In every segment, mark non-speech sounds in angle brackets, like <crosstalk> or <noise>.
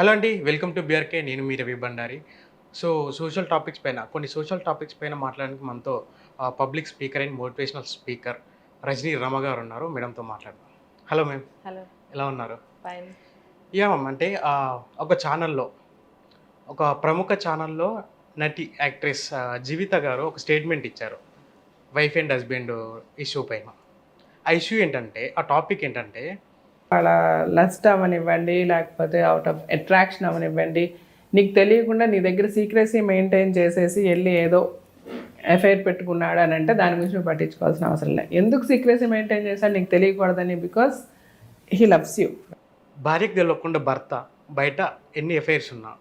Hello అండి welcome to BRK. నేను మీ Ravi Bandari. So social topics పైన కొన్ని సోషల్ టాపిక్స్ పైన మాట్లాడడానికి మనతో public speaker and motivational speaker Rajani Rama garu ఉన్నారు. మేడంతో మాట్లాడదాం. Hello ma'am. హలో. ఎలా ఉన్నారు? యా మ్యామ్ అంటే ఒక ఛానల్లో ఒక ప్రముఖ ఛానల్లో నటి యాక్ట్రెస్ జీవిత గారు ఒక స్టేట్మెంట్ ఇచ్చారు. వైఫ్ అండ్ హస్బెండ్ ఇష్యూ పైన. ఆ ఇష్యూ ఏంటంటే ఆ టాపిక్ ఏంటంటే వాళ్ళ లస్ట్ అవనివ్వండి లేకపోతే అవుట్ ఆఫ్ అట్రాక్షన్ అవనివ్వండి. నీకు తెలియకుండా నీ దగ్గర సీక్రెసీ మెయింటైన్ చేసేసి వెళ్ళి ఏదో ఎఫ్ఐఆర్ పెట్టుకున్నాడు అని అంటే దాని గురించి నువ్వు పట్టించుకోవాల్సిన అవసరం లేదు. ఎందుకు సీక్రెసీ మెయింటైన్ చేశాడు నీకు తెలియకూడదని? బికాస్ హీ లవ్స్ యూ భార్యకు తెలియకుండా భర్త బయట ఎన్ని ఎఫైర్స్ ఉన్నా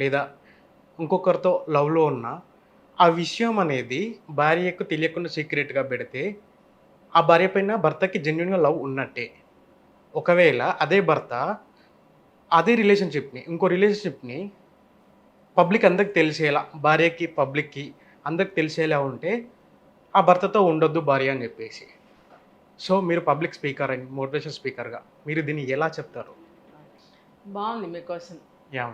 లేదా ఇంకొకరితో లవ్లో ఉన్నా ఆ విషయం అనేది భార్యకు తెలియకుండా సీక్రెట్గా పెడితే ఆ భార్య పైన భర్తకి జెన్యున్గా లవ్ ఉన్నట్టే. ఒకవేళ అదే భర్త అదే రిలేషన్షిప్ని ఇంకో రిలేషన్షిప్ని పబ్లిక్ అందరికి తెలిసేలా భార్యకి పబ్లిక్కి అందరికి తెలిసేలా ఉంటే ఆ భర్తతో ఉండొద్దు భార్య అని చెప్పేసి. సో మీరు పబ్లిక్ స్పీకర్ అని మోటివేషన్ స్పీకర్గా మీరు దీన్ని ఎలా చెప్తారు? బాగుంది మీ క్వశ్చన్ యా.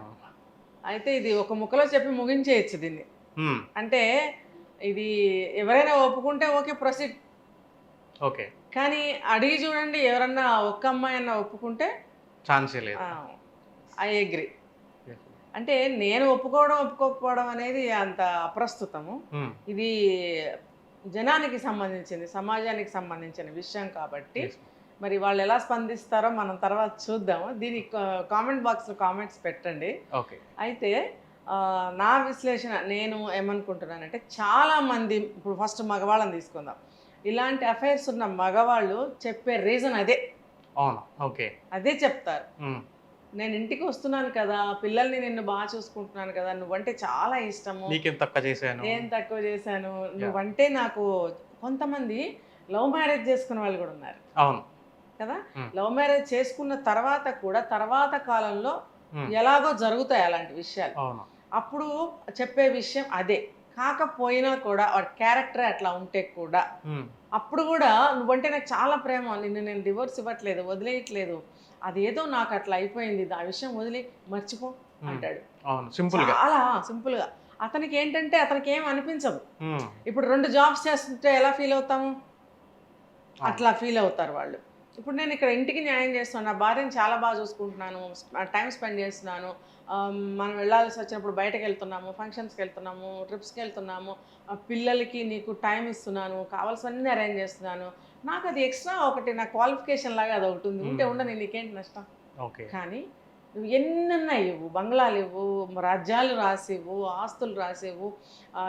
అయితే ఇది ఒక ముక్కలో చెప్పి ముగించేయచ్చు దీన్ని. అంటే ఇది ఎవరైనా ఒప్పుకుంటే ఓకే ప్రొసీడ్ ఓకే. కానీ అడిగి చూడండి ఎవరన్నా ఒక్క అమ్మాయి అన్న ఒప్పుకుంటే ఛాన్సే లేదు. I agree. అంటే నేను ఒప్పుకోవడం ఒప్పుకోకపోవడం అనేది అంత అప్రస్తుతము. మ్మ్. ఇది జనానికి సంబంధించింది సమాజానికి సంబంధించిన విషయం కాబట్టి. మరి వాళ్ళు ఎలా స్పందిస్తారో మనం తర్వాత చూద్దాము. దీని కామెంట్ బాక్స్లో కామెంట్స్ పెట్టండి. ఓకే. అయితే నా విశ్లేషణ నేను ఏమనుకుంటున్నానంటే చాలా మంది ఇప్పుడు ఫస్ట్ మగవాళ్ళని తీసుకుందాం. ఇలాంటి అఫైర్స్ ఉన్న మగవాళ్ళు చెప్పే రీజన్ అదే. అవును. ఓకే. అదే చెప్తారు. నేను ఇంటికి వస్తున్నాను కదా పిల్లల్ని నిన్ను బాగా చూసుకుంటున్నాను కదా నువ్వంటే చాలా ఇష్టము. నీకేం తక్కువ చేశాను? నేను తక్కువ చేశాను? నువ్వంటే నాకు కొంతమంది లవ్ మ్యారేజ్ చేసుకున్న వాళ్ళు కూడా ఉన్నారు. అవును. కదా. లవ్ మ్యారేజ్ చేసుకున్న తర్వాత కూడా తర్వాత కాలంలో. ఎలాగో జరుగుతాయి అలాంటి విషయాలు. అప్పుడు చెప్పే విషయం అదే. కాకపోయినా కూడా వాడి క్యారెక్టర్ అట్లా ఉంటే కూడా. అప్పుడు కూడా నువ్వంటే నాకు చాలా ప్రేమ. నిన్ను నేను డివోర్స్ ఇవ్వట్లేదు వదిలేయట్లేదు. అదేదో నాకు అట్లా అయిపోయింది. ఆ విషయం వదిలి మర్చిపో. అంటాడు. సింపుల్గా. చాలా సింపుల్గా. అతనికి ఏంటంటే అతనికి ఏం అనిపించదు. ఇప్పుడు రెండు జాబ్స్ చేస్తుంటే ఎలా ఫీల్ అవుతాము. అట్లా ఫీల్ అవుతారు వాళ్ళు. ఇప్పుడు నేను ఇక్కడ ఇంటికి న్యాయం చేస్తున్నాను. నా భార్యను చాలా బాగా చూసుకుంటున్నాను. టైం స్పెండ్ చేస్తున్నాను. మనం వెళ్ళాల్సి వచ్చినప్పుడు బయటకు వెళ్తున్నాము ఫంక్షన్స్కి వెళ్తున్నాము ట్రిప్స్కి వెళ్తున్నాము పిల్లలకి నీకు టైం ఇస్తున్నాను కావాల్సినవన్నీ అరేంజ్ చేస్తున్నాను. నాకు అది ఎక్స్ట్రా ఒకటి నా క్వాలిఫికేషన్ లాగా అది ఒకటి ఉంది. ఉంటే. ఉండని నీకేంటి నష్టం? ఓకే. కానీ నువ్వు ఎన్నన్నా ఇవ్వు? బంగ్లాలు ఇవ్వు రాజ్యాలు రాసివ్వు ఆస్తులు రాసివ్వు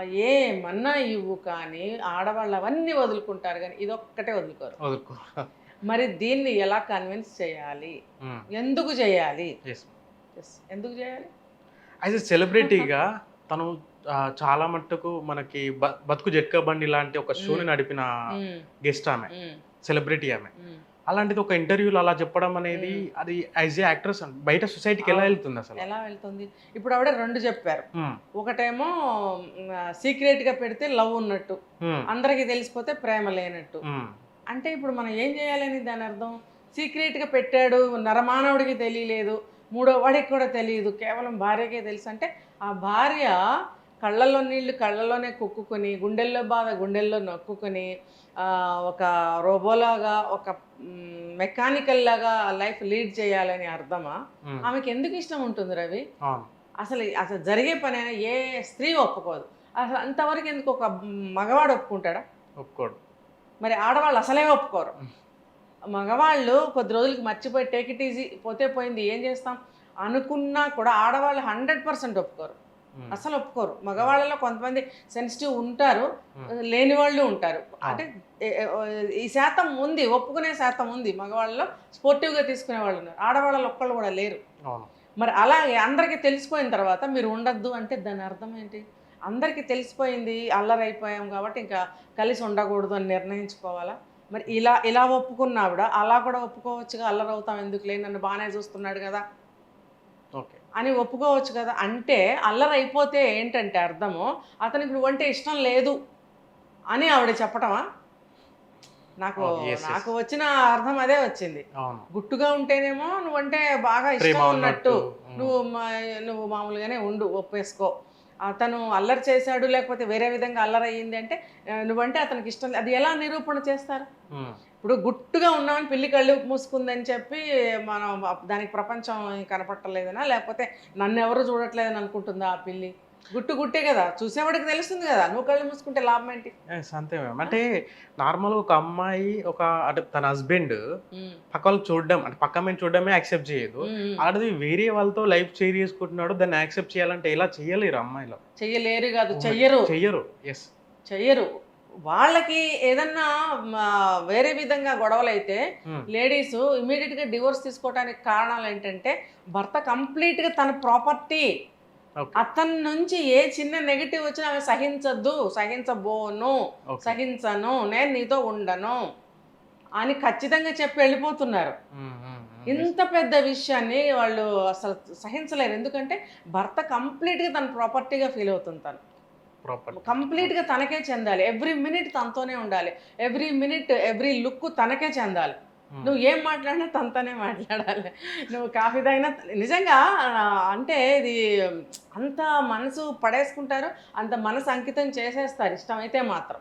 ఏమన్నా ఇవ్వు కానీ ఆడవాళ్ళు అవన్నీ వదులుకుంటారు కానీ ఇదొక్కటే వదులుకోరు. వదులుకో మరి దీన్ని ఎలా కన్విన్స్ చేయాలి. ఎందుకు చేయాలి? ఎందుకు చేయాలి యాజ్ ఎ సెలబ్రిటీగా తను చాలా మట్టుకు మనకి బతుకు జట్కా బండి లాంటి ఒక షోని మ్మ్. నడిపిన గెస్ట్ ఆమె మ్మ్, సెలబ్రిటీ ఆమె మ్మ్. అలాంటిది ఒక ఇంటర్వ్యూలో అలా చెప్పడం అనేది. అది యాజ్ ఏ యాక్ట్రెస్ బయట సొసైటీకి ఎలా. వెళ్తుంది అసలు ఎలా వెళ్తుంది ఇప్పుడు ఆవిడ రెండు చెప్పారు. ఒకటేమో సీక్రెట్గా పెడితే లవ్ ఉన్నట్టు. అందరికీ తెలిసిపోతే ప్రేమ లేనట్టు. అంటే ఇప్పుడు మనం ఏం చేయాలని దాని అర్థం సీక్రెట్గా పెట్టాడు నరమానవుడికి తెలియలేదు మూడో వాడికి కూడా తెలియదు. కేవలం భార్యకే తెలుసు. అంటే ఆ భార్య కళ్ళల్లో నీళ్ళు కళ్ళల్లోనే కుక్కుకొని గుండెల్లో బాధ గుండెల్లో నొక్కుకొని ఆ, ఒక రోబోలాగా ఒక మెకానికల్ లాగా లైఫ్ లీడ్ చేయాలని అర్థమా. ఆమెకి ఎందుకు ఇష్టం ఉంటుంది రవి? అసలు అసలు జరిగే పని అయినా ఏ స్త్రీ ఒప్పుకోదు. అసలు అంతవరకు ఎందుకు ఒక మగవాడు ఒప్పుకుంటాడా? ఒప్పుకోడు. మరి ఆడవాళ్ళు అసలే ఒప్పుకోరు. మగవాళ్ళు కొద్ది రోజులకి మర్చిపోయి టేక్ ఇట్ ఈజీ పోతే పోయింది ఏం చేస్తాం? అనుకున్నా కూడా ఆడవాళ్ళు హండ్రెడ్ పర్సెంట్ ఒప్పుకోరు. అసలు ఒప్పుకోరు. మగవాళ్ళలో కొంతమంది సెన్సిటివ్ ఉంటారు. లేని వాళ్ళు ఉంటారు. అంటే ఈ శాతం ఉంది ఒప్పుకునే శాతం ఉంది మగవాళ్ళలో స్పోర్టివ్గా తీసుకునే వాళ్ళు ఉన్నారు. ఆడవాళ్ళలో ఒక్కళ్ళు కూడా లేరు. మరి అలాగే అందరికీ తెలిసిపోయిన తర్వాత మీరు ఉండద్దు అంటే దాని అర్థం ఏంటి? అందరికీ తెలిసిపోయింది అల్లరి అయిపోయాం కాబట్టి ఇంకా కలిసి ఉండకూడదు అని నిర్ణయించుకోవాలా? మరి ఇలా ఇలా ఒప్పుకున్నా కూడా అలా కూడా ఒప్పుకోవచ్చుగా అల్లరి అవుతాం ఎందుకులే నన్ను బాగానే చూస్తున్నాడు కదా. ఓకే. అని ఒప్పుకోవచ్చు కదా. అంటే అల్లరి అయిపోతే ఏంటంటే అర్థము అతనికి నువ్వంటే ఇష్టం లేదు అని ఆవిడ చెప్పటమా? నాకు Oh. నాకు వచ్చిన అర్థం అదే వచ్చింది. గుట్టుగా ఉంటేనేమో నువ్వంటే బాగా ఇష్టం ఉన్నట్టు నువ్వు నువ్వు మామూలుగానే ఉండు ఒప్పేసుకో. అతను అల్లరి చేశాడు లేకపోతే వేరే విధంగా అల్లరి అయ్యింది అంటే నువ్వంటే అతనికి ఇష్టం. అది ఎలా నిరూపణ చేస్తారు? ఇప్పుడు గుట్టుగా ఉన్నామని పిల్లి కళ్ళు మూసుకుందని చెప్పి మనం దానికి ప్రపంచం కనపట్టలేదనా? లేకపోతే నన్ను ఎవరు చూడట్లేదని అనుకుంటుందా ఆ పిల్లి? గుట్టు గుట్టే కదా. చూసేవాడికి తెలుస్తుంది కదా. నువ్వు కళ్ళు మూసుకుంటే లాభం ఏంటి? అంతే మ్యామ్ అంటే నార్మల్ ఒక అమ్మాయి ఒక అంటే తన హస్బెండ్ పక్క వాళ్ళు చూడడం అంటే పక్క అమ్మాయిని చూడడమే యాక్సెప్ట్ చేయదు. ఆడది వేరే వాళ్ళతో లైఫ్ షేర్ చేసుకుంటున్నాడు దాన్ని యాక్సెప్ట్ చేయాలంటే ఎలా చేయలేరు అమ్మాయిలో? చెయ్యలేరు కాదు చెయ్యరు. చెయ్యరు. ఎస్ చెయ్యరు. వాళ్ళకి ఏదన్నా వేరే విధంగా గొడవలు అయితే లేడీస్ ఇమీడియట్గా డివోర్స్ తీసుకోవడానికి కారణాలు ఏంటంటే భర్త కంప్లీట్గా తన ప్రాపర్టీ అతని నుంచి ఏ చిన్న నెగిటివ్ వచ్చినా ఆమె సహించద్దు సహించబోను సహించను నేను నీతో ఉండను అని ఖచ్చితంగా చెప్పి వెళ్ళిపోతున్నారు. ఇంత పెద్ద విషయాన్ని వాళ్ళు అసలు సహించలేరు. ఎందుకంటే భర్త కంప్లీట్గా తన ప్రాపర్టీగా ఫీల్ అవుతుంది తను. కంప్లీట్గా తనకే చెందాలి. ఎవ్రీ మినిట్ తనతోనే ఉండాలి. ఎవ్రీ మినిట్ ఎవ్రీ లుక్ తనకే చెందాలి. నువ్వు ఏం మాట్లాడినా తనతోనే మాట్లాడాలి. నువ్వు కాఫీ తాగినా నిజంగా అంటే ఇది అంత మనసు పడేసుకుంటారు అంత మనసు అంకితం చేసేస్తారు ఇష్టమైతే మాత్రం.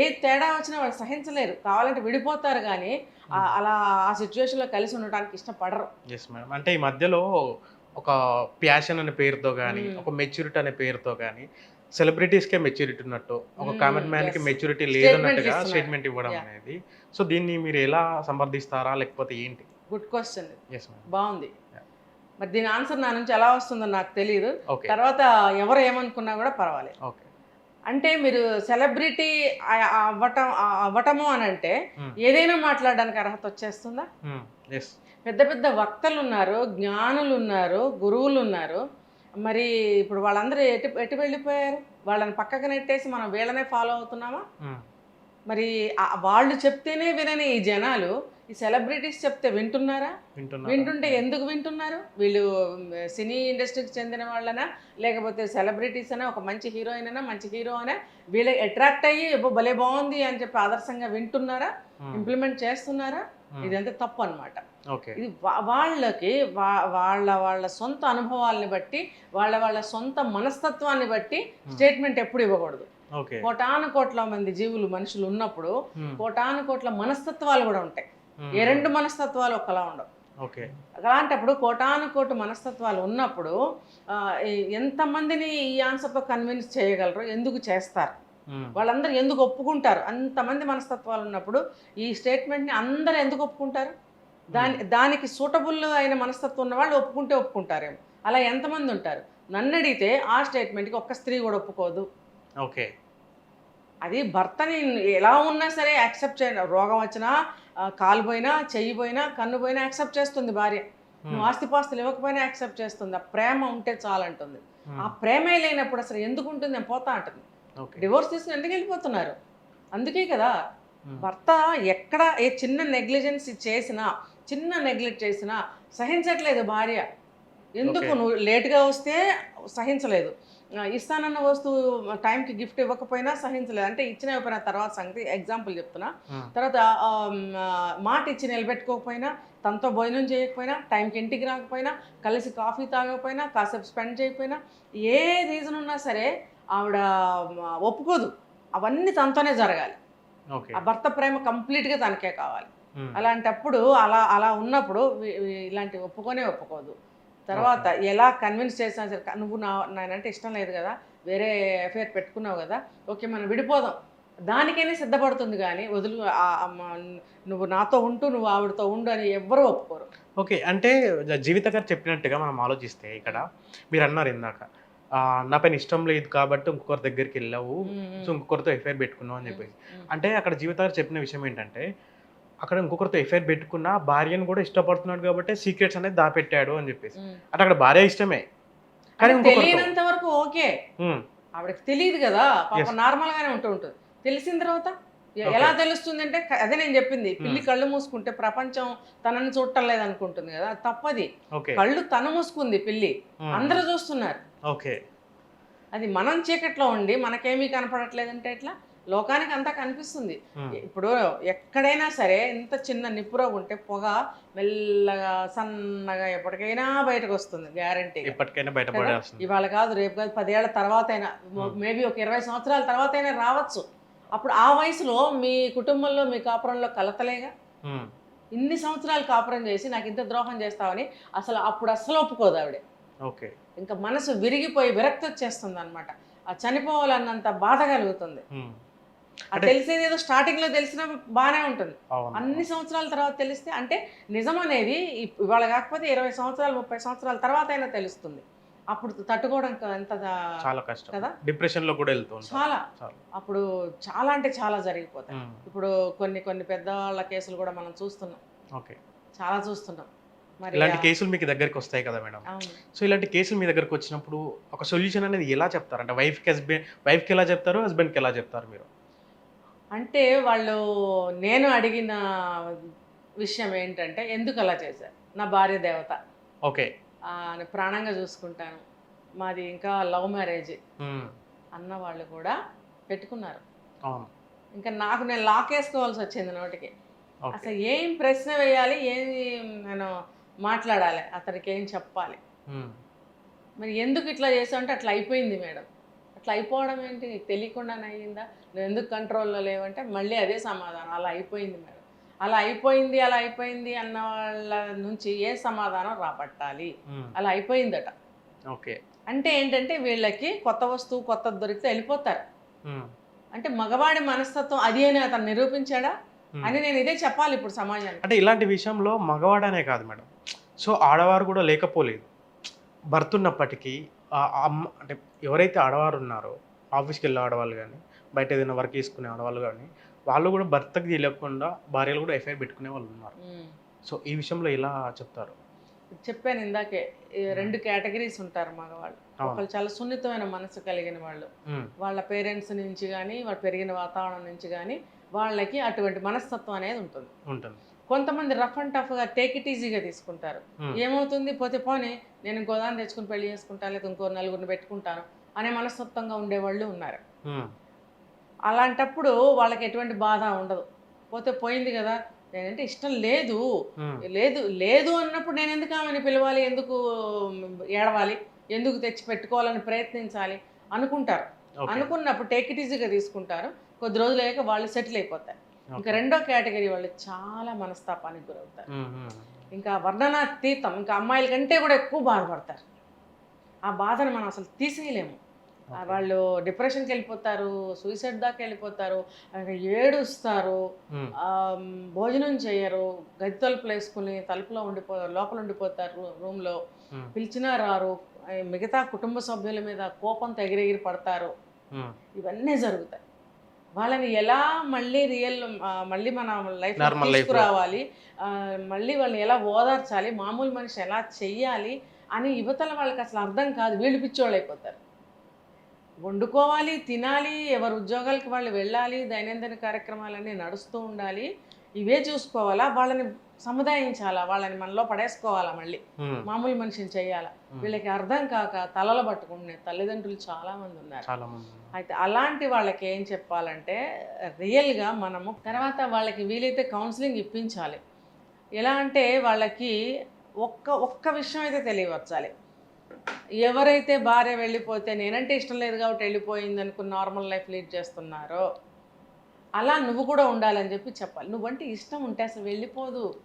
ఏ తేడా వచ్చినా వాళ్ళు సహించలేరు. కావాలంటే విడిపోతారు కానీ అలా ఆ సిచ్యువేషన్లో కలిసి ఉండటానికి ఇష్టపడరు. ఎస్ మేడం అంటే ఈ మధ్యలో ఒక ప్యాషన్ అనే పేరుతో కానీ. ఒక మెచ్యూరిటీ అనే పేరుతో కానీ సెలబ్రిటీస్కే మెచ్యూరిటీ ఉన్నట్టు ఒక Hmm, కామన్ మ్యాన్కి. మెచ్యూరిటీ లేదన్నట్టుగా. స్టేట్మెంట్ ఇవ్వడం. అనేది. సో దీన్ని మీరు ఎలా సమర్థిస్తారా లేకపోతే ఏంటి? గుడ్ క్వశ్చన్ బాగుంది. మరి దీని ఆన్సర్ నా నుంచి ఎలా వస్తుందో నాకు తెలియదు తర్వాత ఎవరు ఏమనుకున్నా కూడా పర్వాలేదు. ఓకే అంటే మీరు సెలబ్రిటీ అవ్వటం అవ్వటము అని అంటే Hmm. ఏదైనా మాట్లాడడానికి అర్హత వచ్చేస్తుందా? ఎస్ పెద్ద పెద్ద వక్తలు ఉన్నారు జ్ఞానులు ఉన్నారు గురువులు ఉన్నారు. మరి ఇప్పుడు వాళ్ళందరూ ఎటు ఎటు వెళ్ళిపోయారు? వాళ్ళని పక్కకు నెట్టేసి మనం వీళ్ళనే ఫాలో అవుతున్నామా? మరి వాళ్ళు చెప్తేనే వినని ఈ జనాలు ఈ సెలబ్రిటీస్ చెప్తే వింటున్నారా? వింటున్నా వింటుంటే ఎందుకు వింటున్నారు? వీళ్ళు సినీ ఇండస్ట్రీకి చెందిన వాళ్ళనా? లేకపోతే సెలబ్రిటీస్ అనా? ఒక మంచి హీరోయిన్ అయినా మంచి హీరో అనా? వీళ్ళకి అట్రాక్ట్ అయ్యి "అబ్బో, భలే బాగుంది అని చెప్పి ఆదర్శంగా వింటున్నారా? ఇంప్లిమెంట్ చేస్తున్నారా? ఇదంతా తప్పు అన్నమాట ఓకే. ఇది వాళ్ళకి వాళ్ళ వాళ్ళ సొంత అనుభవాల్ని బట్టి వాళ్ళ వాళ్ళ సొంత మనస్తత్వాన్ని బట్టి స్టేట్మెంట్ ఎప్పుడు ఇవ్వకూడదు. కోటాను కోట్ల మంది జీవులు మనుషులు ఉన్నప్పుడు కోటాను కోట్ల మనస్తత్వాలు కూడా ఉంటాయి. ఏ రెండు మనస్తత్వాలు ఒకలా ఉండవు. ఓకే. అలాంటప్పుడు కోటాను కోటి మనస్తత్వాలు ఉన్నప్పుడు ఎంతమందిని ఈ ఆన్సర్తో కన్విన్స్ చేయగలరు? ఎందుకు చేస్తారు? వాళ్ళందరూ ఎందుకు ఒప్పుకుంటారు? అంతమంది మనస్తత్వాలు ఉన్నప్పుడు ఈ స్టేట్మెంట్ని అందరూ ఎందుకు ఒప్పుకుంటారు? దాని దానికి సూటబుల్ అయిన మనస్తత్వం ఉన్న వాళ్ళు ఒప్పుకుంటే ఒప్పుకుంటారేమో. అలా ఎంతమంది ఉంటారు? నన్ను అడిగితే ఆ స్టేట్మెంట్కి ఒక్క స్త్రీ కూడా ఒప్పుకోదు. ఓకే. అది భర్తని ఎలా ఉన్నా సరే యాక్సెప్ట్ చేయ రోగం వచ్చినా కాలు పోయినా చెయ్యి పోయినా కన్ను పోయినా యాక్సెప్ట్ చేస్తుంది భార్య. నువ్వు ఆస్తిపాస్తులు ఇవ్వకపోయినా యాక్సెప్ట్ చేస్తుంది. ఆ ప్రేమ ఉంటే చాలంటుంది. ఆ ప్రేమే లేనప్పుడు అసలు ఎందుకు ఉంటుంది? నేను పోతా అంటుంది. డివోర్స్ తీసుకుని ఎందుకు వెళ్ళిపోతున్నారు? అందుకే కదా. భర్త ఎక్కడ ఏ చిన్న నెగ్లిజెన్స్ చేసినా చిన్న నెగ్లెక్ట్ చేసినా సహించట్లేదు భార్య. ఎందుకు. నువ్వు లేట్గా వస్తే సహించలేదు? ఇస్తానన్న వస్తువు టైంకి గిఫ్ట్ ఇవ్వకపోయినా సహించలేదు. అంటే ఇచ్చిన ఇవ్వకపోయినా తర్వాత సంగతి ఎగ్జాంపుల్ చెప్తున్నా. తర్వాత మాట ఇచ్చి నిలబెట్టుకోకపోయినా తనతో భోజనం చేయకపోయినా టైంకి ఇంటికి రాకపోయినా కలిసి కాఫీ తాగకపోయినా కాసేపు స్పెండ్ చేయకపోయినా ఏ రీజన్ ఉన్నా సరే ఆవిడ ఒప్పుకోదు. అవన్నీ తనతోనే జరగాలి. ఆ భర్త ప్రేమ కంప్లీట్గా తనకే కావాలి. అలాంటప్పుడు అలా అలా ఉన్నప్పుడు ఇలాంటివి ఒప్పుకొనే ఒప్పుకోదు. తర్వాత ఎలా కన్విన్స్ చేసినా సరే "క- నువ్వు నా నానంటే ఇష్టం లేదు కదా వేరే అఫేర్ పెట్టుకున్నావు కదా ఓకే మనం విడిపోదాం. దానికైనా సిద్ధపడుతుంది కానీ వదులు నువ్వు నాతో ఉంటూ నువ్వు ఆవిడతో ఉండు అని ఎవ్వరూ ఒప్పుకోరు. ఓకే అంటే జీవిత గారు చెప్పినట్టుగా మనం ఆలోచిస్తే ఇక్కడ మీరు అన్నారు ఇందాక నా పైన ఇష్టం లేదు కాబట్టి ఇంకొకరి దగ్గరికి వెళ్ళావు సో ఇంకొకరితో ఎఫ్ఐఆర్ పెట్టుకున్నావు అని చెప్పేసి. అంటే అక్కడ జీవిత గారు చెప్పిన విషయం ఏంటంటే అక్కడ ఇంకొకరితో ఎఫ్ఐఆర్ పెట్టుకున్న భార్యను కూడా ఇష్టపడుతున్నాడు కాబట్టి సీక్రెట్స్ అనేది దాపెట్టాడు అని చెప్పేసి. అంటే అక్కడ భార్య ఇష్టమే. కానీ తెలియనంత వరకు ఓకే. ఆవిడకి తెలియదు కదా. పాప. నార్మల్ గానే ఉంటూ ఉంటుంది. తెలిసిన తర్వాత. ఎలా తెలుస్తుంది అంటే అదే నేను చెప్పింది. పిల్లి కళ్ళు మూసుకుంటే ప్రపంచం తనని చూడటం లేదు అనుకుంటుంది కదా తప్పది. కళ్ళు తను మూసుకుంది పిల్లి. అందరూ చూస్తున్నారు. ఓకే అది మనం చీకట్లో ఉండి మనకేమీ కనపడట్లేదంటే ఎట్లా? లోకానికి అంతా కనిపిస్తుంది. ఇప్పుడు ఎక్కడైనా సరే ఇంత చిన్న నిప్పురోగు ఉంటే పొగ మెల్లగా సన్నగా ఎప్పటికైనా బయటకు వస్తుంది గ్యారంటీ ఇప్పటికైనా బయటపడాల్సింది ఇవాళ కాదు రేపు కాదు పదేళ్ళ తర్వాత అయినా మేబీ ఒక ఇరవై సంవత్సరాల తర్వాత అయినా రావచ్చు. అప్పుడు ఆ వయసులో మీ కుటుంబంలో మీ కాపురంలో కలతలేగా? ఇన్ని సంవత్సరాలు కాపురం చేసి నాకు ఇంత ద్రోహం చేస్తావని అసలు అప్పుడు అస్సలు ఒప్పుకోదు ఆవిడ. ఓకే. ఇంకా మనసు విరిగిపోయి విరక్తి వచ్చేస్తుంది అనమాట ఆ చనిపోవాలన్నంత బాధ కలుగుతుంది. తెలిసేది ఏదో స్టార్టింగ్లో తెలిసినా బాగానే ఉంటుంది. అన్ని సంవత్సరాల తర్వాత తెలిస్తే అంటే నిజం అనేది ఇవాళ కాకపోతే ఇరవై సంవత్సరాలు ముప్పై సంవత్సరాల తర్వాత అయినా తెలుస్తుంది. అప్పుడు తట్టుకోవడం ఎంత చాలా కష్టం. కదా? డిప్రెషన్లో కూడా వెళ్తూ చాలా. అప్పుడు చాలా అంటే చాలా జరిగిపోతాయి. ఇప్పుడు కొన్ని కొన్ని పెద్దవాళ్ళ కేసులు కూడా మనం చూస్తున్నాం. ఓకే. చాలా చూస్తున్నాం. ఇలాంటి కేసులు మీకు దగ్గరికి వస్తాయి కదా మేడం? సో ఇలాంటి కేసులు మీ దగ్గరకు వచ్చినప్పుడు ఒక సొల్యూషన్ అనేది ఎలా చెప్తారు? అంటే వైఫ్కి హస్బెండ్ వైఫ్కి ఎలా చెప్తారు? హస్బెండ్కి ఎలా చెప్తారు మీరు? అంటే వాళ్ళు నేను అడిగిన విషయం ఏంటంటే ఎందుకు అలా చేశారు? నా భార్య దేవత. ఓకే. ప్రాణంగా చూసుకుంటాను. మాది ఇంకా లవ్ మ్యారేజ్. అన్న వాళ్ళు కూడా పెట్టుకున్నారు. ఇంకా నాకు నేను లాక్ వేసుకోవాల్సి వచ్చింది నోటికి. అసలు ఏం ప్రశ్న వేయాలి ఏం నేను మాట్లాడాలి అతనికి ఏం చెప్పాలి? మరి ఎందుకు ఇట్లా చేసావు అంటే అట్లా అయిపోయింది మేడం. అట్లా అయిపోవడం ఏంటి? నీకు తెలియకుండానే అయ్యిందా నువ్వు ఎందుకు కంట్రోల్లో లేవంటే మళ్ళీ అదే సమాధానం. అలా అయిపోయింది మేడం. అలా అయిపోయింది అలా అయిపోయింది అన్న వాళ్ళ నుంచి ఏ సమాధానం రాబట్టాలి? అలా అయిపోయిందట. ఓకే. అంటే ఏంటంటే వీళ్ళకి కొత్త వస్తువు కొత్తది దొరికితే వెళ్ళిపోతారు. అంటే మగవాడి మనస్తత్వం అది అని అతను నిరూపించాడా. అని నేను ఇదే చెప్పాలి ఇప్పుడు సమాజానికి. అంటే ఇలాంటి విషయంలో మగవాడనే కాదు మేడం. సో ఆడవారు కూడా లేకపోలేదు. భర్త ఉన్నప్పటికీ ఆ అమ్మ అంటే ఎవరైతే ఆడవారు ఉన్నారో ఆఫీస్కి వెళ్ళే ఆడవాళ్ళు కానీ బయట ఏదైనా వర్క్ చేసుకునే ఆడవాళ్ళు కానీ వాళ్ళు కూడా భర్తకు తెలియకుండా భార్యలు కూడా ఎఫ్ఐఆర్ పెట్టుకునే వాళ్ళు ఉన్నారు. సో ఈ విషయంలో ఎలా చెప్తారు? చెప్పాను ఇందాకే రెండు కేటగిరీస్ ఉంటారు మగవాళ్ళు. ఒకళ్ళు చాలా సున్నితమైన మనసు కలిగిన వాళ్ళు. వాళ్ళ పేరెంట్స్ నుంచి కానీ వాళ్ళు పెరిగిన వాతావరణం నుంచి కానీ వాళ్ళకి అటువంటి మనస్తత్వం అనేది ఉంటుంది. ఉంటుంది. కొంతమంది రఫ్ అండ్ టఫ్గా టేక్ ఇట్ ఈజీగా తీసుకుంటారు. ఉమ్, ఏమవుతుంది? పోతే పోనీ నేను ఇంకో దాన్ని తెచ్చుకుని పెళ్ళి చేసుకుంటాను లేదా ఇంకో నలుగురిని పెట్టుకుంటాను అనే మనస్తత్వంగా ఉండేవాళ్ళు ఉన్నారు. ఉమ్, అలాంటప్పుడు వాళ్ళకి ఎటువంటి బాధ ఉండదు. పోతే పోయింది కదా నేనంటే ఇష్టం లేదు. ఉమ్, లేదు లేదు అన్నప్పుడు నేను ఎందుకు ఆమెను పిలవాలి? ఎందుకు ఏడవాలి? ఎందుకు తెచ్చి పెట్టుకోవాలని ప్రయత్నించాలి? అనుకుంటారు. అనుకున్నప్పుడు టేక్ ఇట్ ఈజీగా తీసుకుంటారు. కొద్ది రోజులు అయ్యాక వాళ్ళు సెటిల్ అయిపోతారు. ఇంకా. రెండో కేటగిరీ వాళ్ళు చాలా మనస్తాపానికి గురవుతారు. ఇంకా వర్ణనాతీతం ఇంకా అమ్మాయిల కంటే కూడా ఎక్కువ బాధపడతారు. ఆ బాధను మనం అసలు తీసేయలేము. వాళ్ళు డిప్రెషన్కి వెళ్ళిపోతారు సూసైడ్ దాకా వెళ్ళిపోతారు ఏడుస్తారు భోజనం చేయరు గది తలుపులు వేసుకుని తలుపులో ఉండిపో లోపల ఉండిపోతారు రూమ్లో. పిలిచినా రారు మిగతా కుటుంబ సభ్యుల మీద కోపంతో ఎగిరెగిరి పడతారు. ఇవన్నీ జరుగుతాయి. వాళ్ళని ఎలా మళ్ళీ రియల్ మళ్ళీ మన లైఫ్. తీసుకురావాలి మళ్ళీ వాళ్ళని ఎలా ఓదార్చాలి మామూలు మనిషి ఎలా చెయ్యాలి అని యువతల వాళ్ళకి అసలు అర్థం కాదు. వీళ్ళు పిచ్చోళ్ళు అయిపోతారు. వండుకోవాలి తినాలి ఎవరి ఉద్యోగాలకి వాళ్ళు వెళ్ళాలి దైనందిన కార్యక్రమాలన్నీ నడుస్తూ ఉండాలి. ఇవే చూసుకోవాలా? వాళ్ళని సముదాయించాలా వాళ్ళని మనలో పడేసుకోవాలా మళ్ళీ? మామూలు మనిషిని చేయాలా. వీళ్ళకి అర్థం కాక తలలు పట్టుకునే తల్లిదండ్రులు చాలా మంది ఉన్నారు. చాలా మంది ఉన్నారు. అయితే అలాంటి వాళ్ళకి ఏం చెప్పాలంటే రియల్గా మనము తర్వాత వాళ్ళకి వీలైతే కౌన్సిలింగ్ ఇప్పించాలి. ఎలా అంటే వాళ్ళకి ఒక్క ఒక్క విషయం అయితే తెలియవచ్చాలి. ఎవరైతే భార్య వెళ్ళిపోతే నేనంటే ఇష్టం లేదు కాబట్టి వెళ్ళిపోయింది అనుకుని నార్మల్ లైఫ్ లీడ్ చేస్తున్నారో అలా నువ్వు కూడా ఉండాలని చెప్పి చెప్పాలి. నువ్వంటే ఇష్టం ఉంటే అసలు వెళ్ళిపోదు.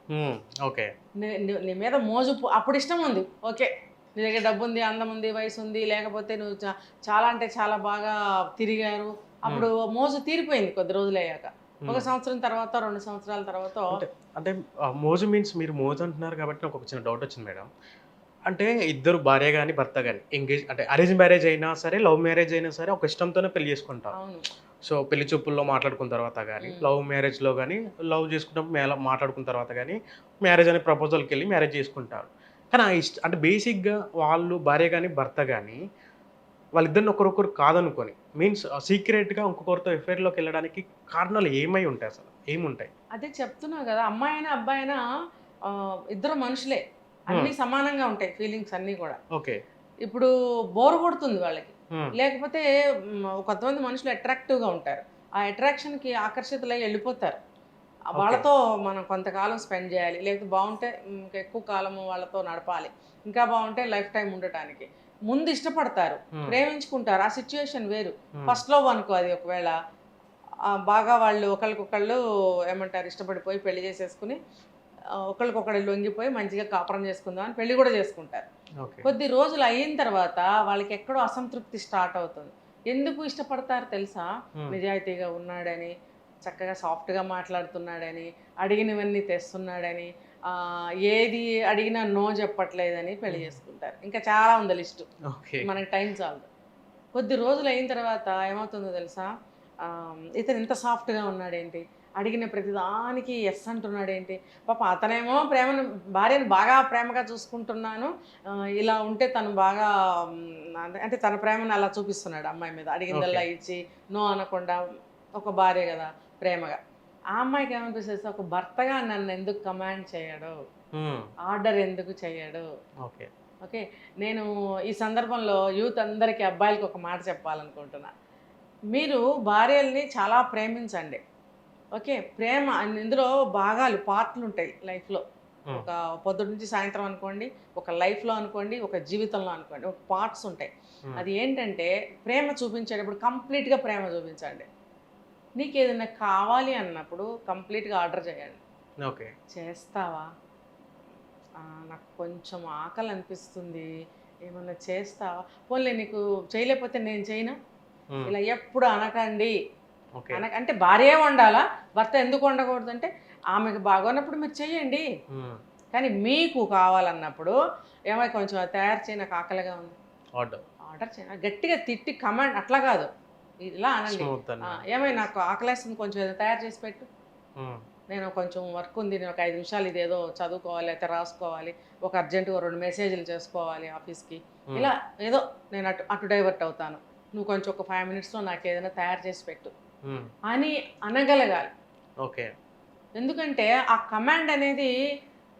ఓకే. నీ- మీద మోజు అప్పుడు ఇష్టం ఉంది. ఓకే. నీ దగ్గర డబ్బు ఉంది అందం ఉంది వయసు ఉంది లేకపోతే నువ్వు చాలా అంటే చాలా బాగా తిరిగారు. అప్పుడు మోజు తీరిపోయింది కొద్ది రోజులు అయ్యాక. ఒక సంవత్సరం తర్వాత రెండు సంవత్సరాల తర్వాత అంటే మోజు మీన్స్ మీరు మోజు అంటున్నారు కాబట్టి నాకు ఒక చిన్న డౌట్ వచ్చింది మేడం. అంటే ఇద్దరు భార్య కానీ భర్త కానీ ఎంగేజ్ అంటే అరేంజ్ మ్యారేజ్ అయినా సరే లవ్ మ్యారేజ్ అయినా సరే ఒక ఇష్టంతోనే పెళ్ళి చేసుకుంటారు. సో పెళ్ళి చూపుల్లో మాట్లాడుకున్న తర్వాత కానీ. లవ్ మ్యారేజ్లో కానీ లవ్ చేసుకున్నప్పుడు మేళ మాట్లాడుకున్న తర్వాత కానీ మ్యారేజ్ అనే ప్రపోజల్కి వెళ్ళి మ్యారేజ్ చేసుకుంటారు. కానీ ఆ ఇష్ట అంటే బేసిక్గా వాళ్ళు భార్య కానీ భర్త కానీ వాళ్ళిద్దరిని ఒకరొకరు కాదనుకొని మీన్స్ సీక్రెట్గా ఇంకొకరితో ఎఫ్ఐఆర్లోకి వెళ్ళడానికి కారణాలు ఏమై ఉంటాయి అసలు? ఏముంటాయి? అదే చెప్తున్నా కదా అమ్మాయి అయినా అబ్బాయి అయినా ఇద్దరు మనుషులే. అన్నీ సమానంగా ఉంటాయి ఫీలింగ్స్ అన్నీ కూడా. ఓకే. ఇప్పుడు బోర్ కొడుతుంది వాళ్ళకి. లేకపోతే కొంతమంది మనుషులు అట్రాక్టివ్గా ఉంటారు. ఆ అట్రాక్షన్కి ఆకర్షితులై వెళ్ళిపోతారు. వాళ్ళతో మనం కొంతకాలం స్పెండ్ చేయాలి. లేకపోతే బాగుంటే ఇంకా ఎక్కువ కాలము వాళ్ళతో నడపాలి. ఇంకా బాగుంటే లైఫ్ టైం ఉండటానికి. ముందు ఇష్టపడతారు. ప్రేమించుకుంటారు. ఆ సిచ్యువేషన్ వేరు. ఫస్ట్ లవ్ అనుకో అది ఒకవేళ. బాగా వాళ్ళు ఒకరికొకళ్ళు ఏమంటారు ఇష్టపడిపోయి పెళ్ళి చేసేసుకుని ఒకరికొకళ్ళు లొంగిపోయి మంచిగా కాపురం చేసుకుందాం అని పెళ్ళి కూడా చేసుకుంటారు. కొద్ది రోజులు అయిన తర్వాత వాళ్ళకి ఎక్కడో అసంతృప్తి స్టార్ట్ అవుతుంది. ఎందుకు ఇష్టపడతారు తెలుసా. నిజాయితీగా ఉన్నాడని చక్కగా సాఫ్ట్గా మాట్లాడుతున్నాడని అడిగినవన్నీ తెస్తున్నాడని ఏది అడిగినా నో చెప్పట్లేదని పెళ్ళి చేసుకుంటారు. ఇంకా చాలా ఉంది లిస్టు. మనకి టైం చాలదు. కొద్ది రోజులు అయిన తర్వాత ఏమవుతుందో తెలుసా? ఇతను ఇంత సాఫ్ట్గా ఉన్నాడేంటి? అడిగిన ప్రతిదానికి ఎస్ అంటున్నాడేంటి. పాప అతనేమో ప్రేమను భార్యను బాగా ప్రేమగా చూసుకుంటున్నాను. ఇలా ఉంటే తను బాగా అంటే తన ప్రేమను అలా చూపిస్తున్నాడు అమ్మాయి మీద. అడిగిందల్లా ఇచ్చి నో అనకుండా ఒక భార్య కదా ప్రేమగా. ఆ అమ్మాయికి ఏమనిపిస్తుంది ఒక భర్తగా నన్ను ఎందుకు కమాండ్ చేయడు? ఆర్డర్ ఎందుకు చేయడు? ఓకే. ఓకే. నేను ఈ సందర్భంలో యూత్ అందరికీ అబ్బాయిలకి ఒక మాట చెప్పాలనుకుంటున్నా. మీరు భార్యల్ని చాలా ప్రేమించండి. ఓకే ప్రేమ ఇందులో భాగాలు పార్ట్లు ఉంటాయి లైఫ్లో. ఒక పొద్దుటి నుంచి సాయంత్రం అనుకోండి ఒక లైఫ్లో అనుకోండి ఒక జీవితంలో అనుకోండి ఒక పార్ట్స్ ఉంటాయి. అది ఏంటంటే ప్రేమ చూపించేటప్పుడు కంప్లీట్గా ప్రేమ చూపించండి. నీకు ఏదైనా కావాలి అన్నప్పుడు కంప్లీట్గా ఆర్డర్ చేయండి. ఓకే. చేస్తావా? నాకు కొంచెం ఆకలి అనిపిస్తుంది. ఏమన్నా చేస్తావా? పోన్లే నీకు చేయలేకపోతే నేను చేయనా? ఇలా ఎప్పుడు అనకండి. అంటే భార్య వండాలా? భర్త ఎందుకు వండకూడదు అంటే ఆమెకు బాగోనప్పుడు మీరు చెయ్యండి. కానీ మీకు కావాలన్నప్పుడు ఏమై కొంచెం తయారు చేయి నాకు ఆకలిగా ఉంది. ఆర్డర్. ఆర్డర్ చేయ గట్టిగా తిట్టి కమాండ్ అట్లా కాదు. ఇలా అనండి. ఏమై నాకు ఆకలేస్తుంది కొంచెం ఏదో తయారు చేసి పెట్టు. నేను కొంచెం వర్క్ ఉంది నేను ఒక ఐదు నిమిషాలు ఇదేదో చదువుకోవాలి అయితే రాసుకోవాలి ఒక అర్జెంటుగా రెండు మెసేజ్లు చేసుకోవాలి ఆఫీస్కి. ఇలా ఏదో నేను అటు అటు డైవర్ట్ అవుతాను. నువ్వు కొంచెం ఒక ఫైవ్ మినిట్స్లో నాకు ఏదైనా తయారు చేసి పెట్టు. అని అనగలగాలి. ఓకే ఎందుకంటే ఆ కమాండ్ అనేది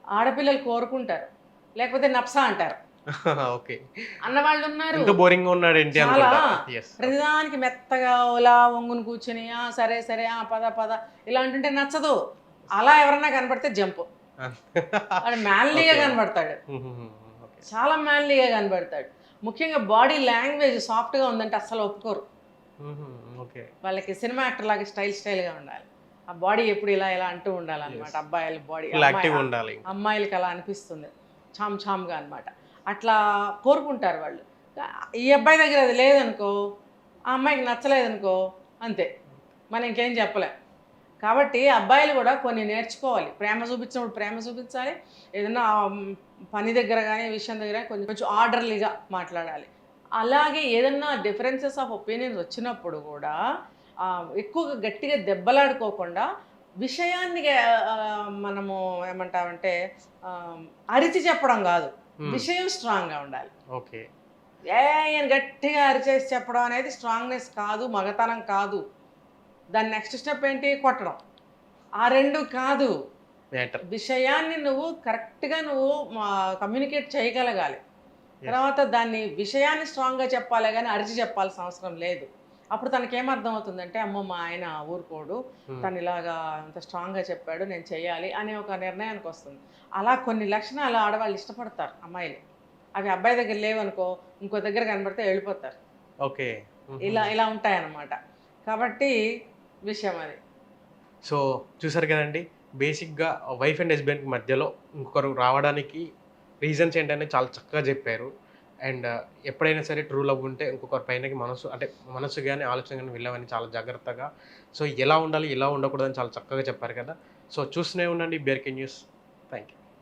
ఆడపిల్లలు కోరుకుంటారు. లేకపోతే నప్సా అంటారు. <laughs> ఓకే అన్నవాళ్ళు ఉన్నారు ఎంత బోరింగ్ ఉన్నాడు ఏంటి చాలా. ప్రతిదానికి మెత్తగా ఓలా వంగుని కూర్చుని "ఆ, సరే సరే ఆ పద పద. ఇలా అంటుంటే నచ్చదు. అలా ఎవరన్నా కనపడితే జంపు. <laughs> వాడు మ్యాన్లీగా. కనబడతాడు. ఓకే చాలా మ్యాన్లీగా కనబడతాడు. ముఖ్యంగా బాడీ లాంగ్వేజ్ సాఫ్ట్గా ఉందంటే అస్సలు ఒప్పుకోరు. వాళ్ళకి సినిమా యాక్టర్ లాగా స్టైల్ స్టైల్గా ఉండాలి. ఆ బాడీ ఎప్పుడు ఇలా ఇలా అంటూ ఉండాలన్నమాట. అబ్బాయిల బాడీ ఉండాలి అమ్మాయిలకి అలా అనిపిస్తుంది. చామ్ చామ్గా అనమాట అట్లా కోరుకుంటారు వాళ్ళు. ఈ అబ్బాయి దగ్గర అది లేదనుకో ఆ అమ్మాయికి నచ్చలేదనుకో అంతే. మనం ఇంకేం చెప్పలేం. కాబట్టి అబ్బాయిలు కూడా కొన్ని నేర్చుకోవాలి. ప్రేమ చూపించినప్పుడు ప్రేమ చూపించాలి. ఏదైనా పని దగ్గర కానీ విషయం దగ్గర కానీ కొంచెం కొంచెం ఆర్డర్లీగా మాట్లాడాలి. అలాగే ఏదన్నా డిఫరెన్సెస్ ఆఫ్ ఒపీనియన్స్ వచ్చినప్పుడు కూడా ఎక్కువగా గట్టిగా దెబ్బలాడుకోకుండా విషయాన్ని మనము ఏమంటామంటే అరిచి చెప్పడం కాదు. విషయం స్ట్రాంగ్గా ఉండాలి. ఓకే. ఏ గట్టిగా అరిచేసి చెప్పడం అనేది స్ట్రాంగ్నెస్ కాదు మగతనం కాదు. దాని నెక్స్ట్ స్టెప్ ఏంటి? కొట్టడం. ఆ రెండు కాదు. విషయాన్ని నువ్వు కరెక్ట్గా నువ్వు కమ్యూనికేట్ చేయగలగాలి. తర్వాత దాన్ని విషయాన్ని స్ట్రాంగ్గా చెప్పాలి కానీ అరిచి చెప్పాల్సిన అవసరం లేదు. అప్పుడు తనకి ఏమర్థం అవుతుందంటే అమ్మో మా ఆయన ఊరుకోడు. తను ఇలాగా అంత స్ట్రాంగ్గా చెప్పాడు నేను చేయాలి అనే ఒక నిర్ణయానికి వస్తుంది. అలా కొన్ని లక్షణాలు ఆడవాళ్ళు ఇష్టపడతారు అమ్మాయిలు. అవి అబ్బాయి దగ్గర లేవనుకో ఇంకో దగ్గర కనబడితే వెళ్ళిపోతారు. ఓకే. ఇలా ఇలా ఉంటాయన్నమాట. కాబట్టి విషయం అది. సో చూసారు కదండి? బేసిక్గా వైఫ్ అండ్ హస్బెండ్ మధ్యలో ఇంకొకరు రావడానికి రీజన్స్ ఏంటనే చాలా చక్కగా చెప్పారు. అండ్ ఎప్పుడైనా సరే ట్రూ లవ్ ఉంటే ఇంకొకరి పైనకి మనసు అంటే మనసు కానీ ఆలోచన కానీ వెళ్ళవని చాలా జాగ్రత్తగా. సో ఎలా ఉండాలి ఎలా ఉండకూడదని చాలా చక్కగా చెప్పారు కదా. సో చూస్తూనే ఉండండి బేర్కే న్యూస్ థ్యాంక్ యూ